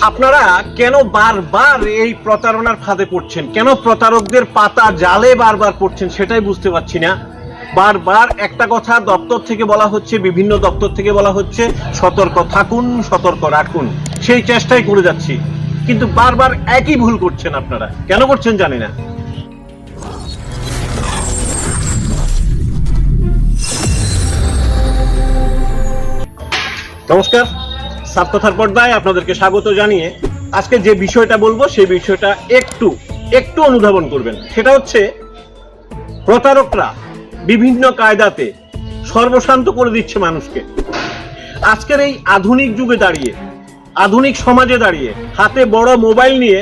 আপনারা কেন বারবার এই প্রতারণার ফাঁদে পড়ছেন? কেন প্রতারকদের পাতা জালে বারবার পড়ছেন? সেটাই বুঝতে পারছি না। বারবার একটা কথা দপ্তর থেকে বলা হচ্ছে, বিভিন্ন দপ্তর থেকে বলা হচ্ছে, সতর্ক থাকুন, সতর্ক রাখুন। সেই চেষ্টাই করে যাচ্ছি। কিন্তু বারবার একই ভুল করছেন আপনারা। কেন করছেন জানি না। নমস্কার। সাতকথার পর্দায় আপনাদেরকে স্বাগত জানিয়ে আজকে যে বিষয়টা বলব, সেই বিষয়টা একটু একটু অনুধাবন করবেন। সেটা হচ্ছে, প্রতারকরা বিভিন্ন কায়দাতে সর্বশান্ত করে দিচ্ছে মানুষকে। আজকের এই আধুনিক যুগে দাঁড়িয়ে, আধুনিক সমাজে দাঁড়িয়ে, হাতে বড় মোবাইল নিয়ে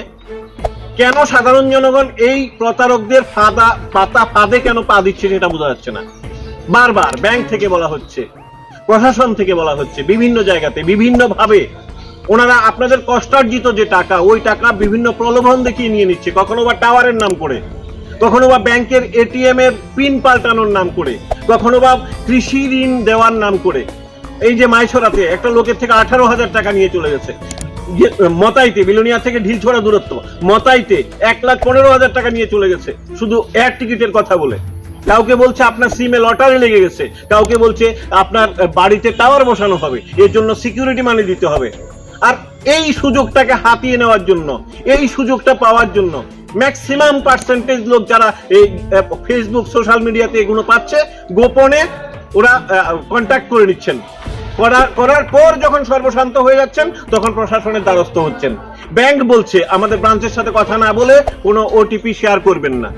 কেন সাধারণ জনগণ এই প্রতারকদের ফাদা, পাতা ফাঁদে কেন পা দিচ্ছে সেটা বোঝা যাচ্ছে না। বারবার ব্যাংক থেকে বলা হচ্ছে প্রশাসন থেকে বলা হচ্ছে, বিভিন্ন জায়গাতে বিভিন্ন ভাবে ওনারা আপনাদের কষ্টার্জিত যে টাকা, ওই টাকা বিভিন্ন প্রলোভন দেখিয়ে নিয়ে নিচ্ছে, কখনো বা টাওয়ারের নাম করে, কখনো বা ব্যাংকের এটিএম এর পিন পাল্টানোর নাম করে, কখনো বা কৃষি ঋণ দেওয়ার নাম করে। এই যে মাইছড়াতে একটা লোকের থেকে আঠারো হাজার টাকা নিয়ে চলে গেছে। মতাইতে, বিলোনিয়া থেকে ঢিলছড়া দূরত্ব, মতাইতে এক লাখ পনেরো হাজার টাকা নিয়ে চলে গেছে। শুধু এয়ার টিকিটের কথা বলে। কাউকে বলছে আপনার সিমে লটারি লেগে গেছে, কাউকে বলছে আপনার বাড়িতে টাওয়ার বসানো হবে, এর জন্য সিকিউরিটি মানি দিতে হবে। আর এই সুযোগটাকে হাতিয়ে নেওয়ার জন্য, এই সুযোগটা পাওয়ার জন্য ম্যাক্সিমাম পার্সেন্টেজ লোক যারা এই ফেসবুক সোশ্যাল মিডিয়াতে এগুলো পাচ্ছে, গোপনে ওরা কন্ট্যাক্ট করে নিচ্ছেন। করার করার পর যখন সর্বশান্ত হয়ে যাচ্ছেন, তখন প্রশাসনের দ্বারস্থ হচ্ছেন। ব্যাংক বলছে, আমাদের ব্রাঞ্চের সাথে কথা না বলে কোনো ওটিপি শেয়ার করবেন না।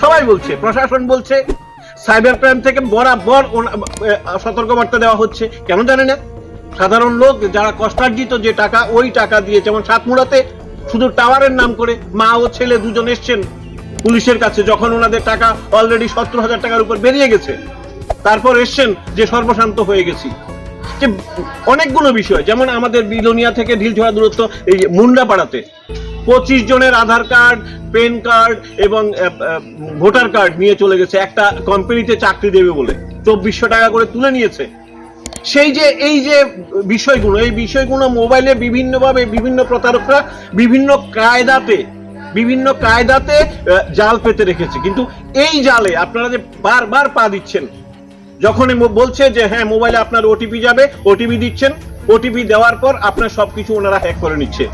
সবাই বলছে, প্রশাসন বলছে, সাইবার ক্রাইম থেকে বরাবর সতর্কবার্তা দেওয়া হচ্ছে। কেন জানে না? সাধারণ লোক যারা কষ্টার্জিত যে টাকা, ওই টাকা দিয়ে, যেমন সাতমুড়াতে, শুধু টাওয়ারের নাম করে মা ও ছেলে দুজন এসছেন পুলিশের কাছে, যখন ওনাদের টাকা অলরেডি সত্তর হাজার টাকার উপর বেরিয়ে গেছে। তারপর এসছেন যে সর্বশান্ত হয়ে গেছি। যে অনেকগুলো বিষয়, যেমন আমাদের বিলোনিয়া থেকে ঢিলছোড়া দূরত্ব, এই যে মুন্ডাপাড়াতে পঁচিশ জনের আধার কার্ড, পেন কার্ড এবং ভোটার কার্ড নিয়ে চলে গেছে। একটা কোম্পানিতে চাকরি দেবে বলে চব্বিশশো টাকা করে তুলে নিয়েছে। সেই যে, এই যে বিষয়গুলো, এই বিষয়গুলো মোবাইলে বিভিন্নভাবে বিভিন্ন প্রতারকরা বিভিন্ন কায়দাতে বিভিন্ন কায়দাতে জাল পেতে রেখেছে। কিন্তু এই জালে আপনারা যে বারবার পা দিচ্ছেন যখনই বলছে যে হ্যাঁ মোবাইলে আপনার ওটিপি যাবে ওটিপি দিচ্ছেন। ওটিপি দেওয়ার পর আপনার সবকিছু ওনারা হ্যাক করে নিচ্ছে।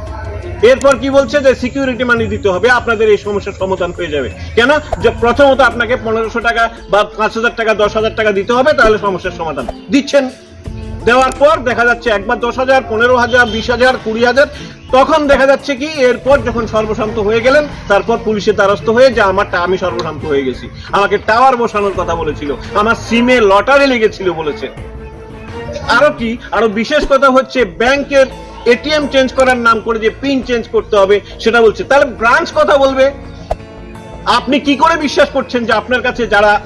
এরপর কি বলছে যে সিকিউরিটি মানি দিতে হবে, আপনাদের এই সমস্যার সমাধান হয়ে যাবে। কেন? যে প্রথমত আপনাকে পনেরোশো টাকা বা পাঁচ হাজার টাকা, দশ হাজার টাকা দিতে হবে, তাহলে সমস্যার সমাধান। দিচ্ছেন। দেওয়ার পর দেখা যাচ্ছে একবার দশ হাজার, পনেরো হাজার, বিশ হাজার, কুড়ি হাজার তখন দেখা যাচ্ছে কি, এরপর যখন সর্বশান্ত হয়ে গেলেন, তারপর পুলিশের দ্বারস্থ হয়ে যে, আমারটা আমি সর্বশান্ত হয়ে গেছি। আমাকে টাওয়ার বসানোর কথা বলেছিল। আমার সিমে লটারি লেগেছিল, বলেছে। আরও কি, আরও বিশেষ কথা হচ্ছে, ব্যাংকের এটিএম চেঞ্জ করার নাম করে যে পিন চেঞ্জ করতে হবে, সেটা বলছে। তাহলে ব্রাঞ্চ কথা বলবে। আপনি কি করে বিশ্বাস করছেন যে, আপনার কাছে যারা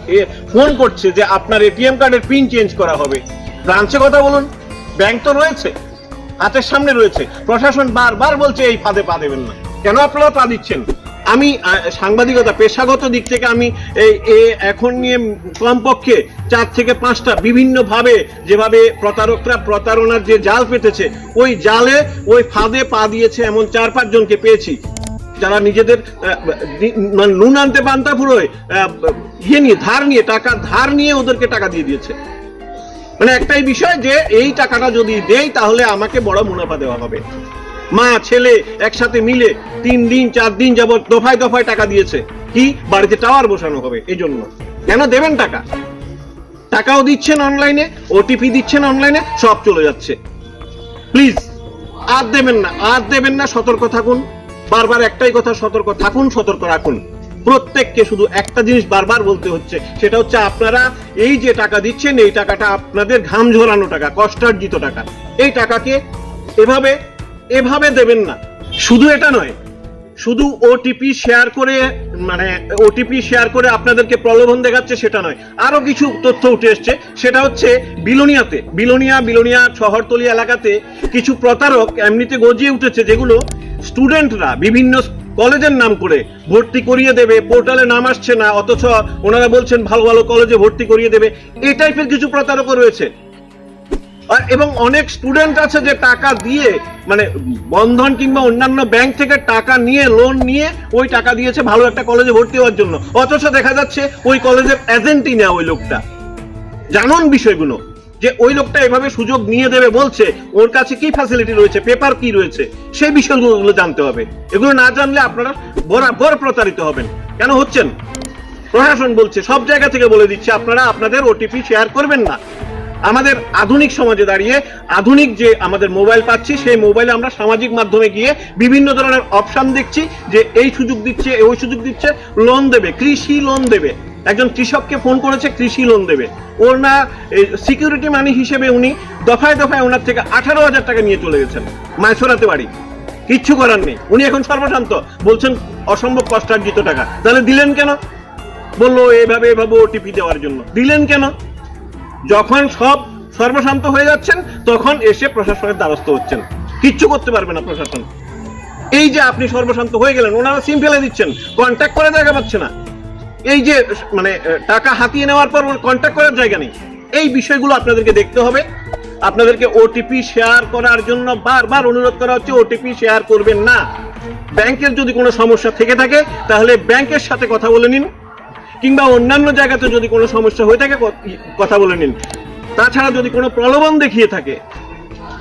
ফোন করছে যে, আপনার এটিএম কার্ডের পিন চেঞ্জ করা হবে? ব্রাঞ্চে কথা বলুন। ব্যাংক তো রয়েছে। হাতের সামনে রয়েছে। প্রশাসন বারবার বলছে এই ফাঁদে পা দেবেন না। কেন আপনারা পা দিচ্ছেন? আমি সাংবাদিকতা, পেশাগত দিক থেকে আমি এই এখন নিয়ে কমপক্ষে চার থেকে পাঁচটা বিভিন্ন ভাবে যেভাবে প্রতারকরা প্রতারণার যে জাল পেতেছে, ওই জালে ওই ফাঁদে পা দিয়েছে এমন চার পাঁচ জনকে পেয়েছি। যারা নিজেদের মানে নুন আনতে পান্তা ফুরোয় ইয়ে নিয়ে, ধার নিয়ে, টাকা, ধার নিয়ে ওদেরকে টাকা দিয়ে দিয়েছে। মানে একটাই বিষয় যে এই টাকাটা যদি দেই, তাহলে আমাকে বড় মুনাফা দেওয়া হবে। মা, ছেলে একসাথে মিলে তিন দিন, চার দিন যাবত দফায় দফায় টাকা দিয়েছে। কি? বাড়িতে টাওয়ার বসানো হবে এই জন্য কেন দেবেন টাকা? টাকাও দিচ্ছেন অনলাইনে ওটিপি দিচ্ছেন অনলাইনে, সব চলে যাচ্ছে। প্লিজ, আর দেবেন না, আর দেবেন না, সতর্ক থাকুন। বারবার একটাই কথা, সতর্ক থাকুন, সতর্ক রাখুন। প্রত্যেককে শুধু একটা জিনিস বারবার বলতে হচ্ছে, সেটা হচ্ছে আপনারা এই যে টাকা দিচ্ছেন, এই টাকাটা আপনাদের ঘাম ঝরানো টাকা, কষ্টার্জিত টাকা। এই টাকাকে এভাবে এভাবে দেবেন না। শুধু এটা নয়, শুধু ওটিপি শেয়ার করে মানে ওটিপি শেয়ার করে আপনাদেরকে প্রলোভন দেখাচ্ছে সেটা নয়। আরও কিছু তথ্য উঠে এসছে, সেটা হচ্ছে বিলোনিয়াতে, বিলোনিয়া বিলোনিয়া শহরতলি এলাকাতে কিছু প্রতারক এমনিতে গজিয়ে উঠেছে, যেগুলো স্টুডেন্টরা বিভিন্ন কলেজের নাম করে ভর্তি করিয়ে দেবে, পোর্টালে নাম আসছে না, অথচ ওনারা বলছেন ভালো ভালো কলেজে ভর্তি করিয়ে দেবে এই টাইপের কিছু প্রতারকও রয়েছে। এবং অনেক স্টুডেন্ট আছে যে টাকা দিয়ে মানে বন্ধন কিংবা অন্যান্য ব্যাংক থেকে টাকা নিয়ে লোন নিয়ে ওই টাকা দিয়েছে ভালো একটা কলেজে ভর্তি হওয়ার জন্য। অথচ দেখা যাচ্ছে ওই কলেজের এজেন্টই না ওই লোকটা। জানুন বিষয়গুলো। যে ওই লোকটা এভাবে সুযোগ নিয়ে দেবে বলছে, ওর কাছে কি ফ্যাসিলিটি রয়েছে পেপার কি রয়েছে, সেই বিষয়গুলো জানতে হবে। এগুলো না জানলে আপনারা বরাবর প্রতারিত হবেন। কেন হচ্ছেন? প্রশাসন বলছে, সব জায়গা থেকে বলে দিচ্ছে, আপনারা আপনাদের ওটিপি শেয়ার করবেন না। আমাদের আধুনিক সমাজে দাঁড়িয়ে, আধুনিক যে আমাদের মোবাইল পাচ্ছি, সেই মোবাইলে আমরা সামাজিক মাধ্যমে গিয়ে বিভিন্ন ধরনের অপশন দেখছি যে এই সুযোগ দিচ্ছে, ওই সুযোগ দিচ্ছে লোন দেবে, কৃষি লোন দেবে। একজন কৃষককে ফোন করেছে, কৃষি লোন দেবে। ওর না সিকিউরিটি মানি হিসেবে উনি দফায় দফায় ওনার থেকে আঠারো হাজার টাকা নিয়ে চলে গেছেন মায়সরাতে বাড়ি। কিচ্ছু করার নেই। উনি এখন সর্বশান্ত। বলছেন, অসম্ভব কষ্টার্জিত টাকা। তাহলে দিলেন কেন? বলল, এভাবে এভাবে ওটিপি দেওয়ার জন্য। দিলেন কেন? যখন সব সর্বশান্ত হয়ে যাচ্ছেন, তখন এসে প্রশাসনের দ্বারস্থ হচ্ছেন। কিচ্ছু করতে পারবে না প্রশাসন। এই যে আপনি সর্বশান্ত হয়ে গেলেন, ওনারা সিম ফেলে দিচ্ছেন, কন্ট্যাক্ট করে জায়গা পাচ্ছে না। এই যে মানে টাকা হাতিয়ে নেওয়ার পর ওর কন্ট্যাক্ট করার জায়গা নেই। এই বিষয়গুলো আপনাদেরকে দেখতে হবে। আপনাদেরকে ওটিপি শেয়ার করার জন্য বারবার অনুরোধ করা হচ্ছে ওটিপি শেয়ার করবেন না। ব্যাংকের যদি কোনো সমস্যা থেকে থাকে, তাহলে ব্যাংকের সাথে কথা বলে নিন। কিংবা অন্যান্য জায়গাতে যদি কোনো সমস্যা হয়ে থাকে কথা বলে নিন। তাছাড়া যদি কোনো প্রলোভন দেখিয়ে থাকে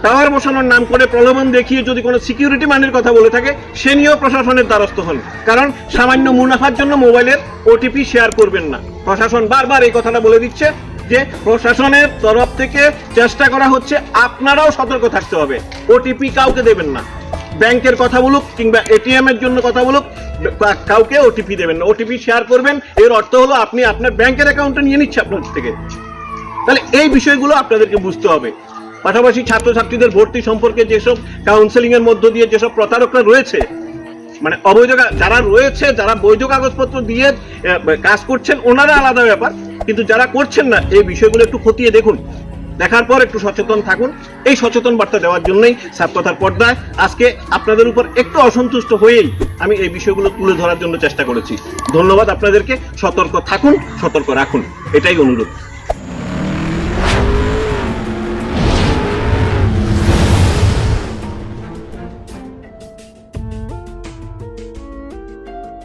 টাওয়ার বসানোর নাম করে প্রলোভন দেখিয়ে যদি কোনো সিকিউরিটি মানের কথা বলে থাকে, সে নিয়েও প্রশাসনের দ্বারস্থ হন। কারণ সামান্য মুনাফার জন্য মোবাইলের ওটিপি শেয়ার করবেন না। প্রশাসন বারবার এই কথাটা বলে দিচ্ছে যে, প্রশাসনের তরফ থেকে চেষ্টা করা হচ্ছে আপনারাও সতর্ক থাকতে হবে। ওটিপি কাউকে দেবেন না। ব্যাংকের কথা বলুক কিংবা এটিএম এর জন্য কথা বলুক কাউকে ওটিপি দেবেন না। ওটিপি শেয়ার করবেন, এর অর্থ হলো আপনি আপনার ব্যাংকের অ্যাকাউন্টে নিয়ে নিচ্ছে আপনার থেকে। তাহলে এই বিষয়গুলো আপনাদেরকে বুঝতে হবে। পাশাপাশি ছাত্রছাত্রীদের ভর্তি সম্পর্কে যেসব কাউন্সেলিং এর মধ্য দিয়ে যেসব প্রতারকরা রয়েছে মানে অবৈধ যারা রয়েছে, যারা বৈধ কাগজপত্র দিয়ে কাজ করছেন, ওনারা আলাদা ব্যাপার, কিন্তু যারা করছেন না, এই বিষয়গুলো একটু খতিয়ে দেখুন। দেখার পর একটু সচেতন থাকুন। এই সচেতন বার্তা দেওয়ার জন্যই সাতকথার পর্দায় আজকে আপনাদের উপর একটু অসন্তুষ্ট হয়েই আমি এই বিষয়গুলো তুলে ধরার জন্য চেষ্টা করেছি। ধন্যবাদ আপনাদেরকে। সতর্ক থাকুন, সতর্ক রাখুন। এটাই অনুরোধ।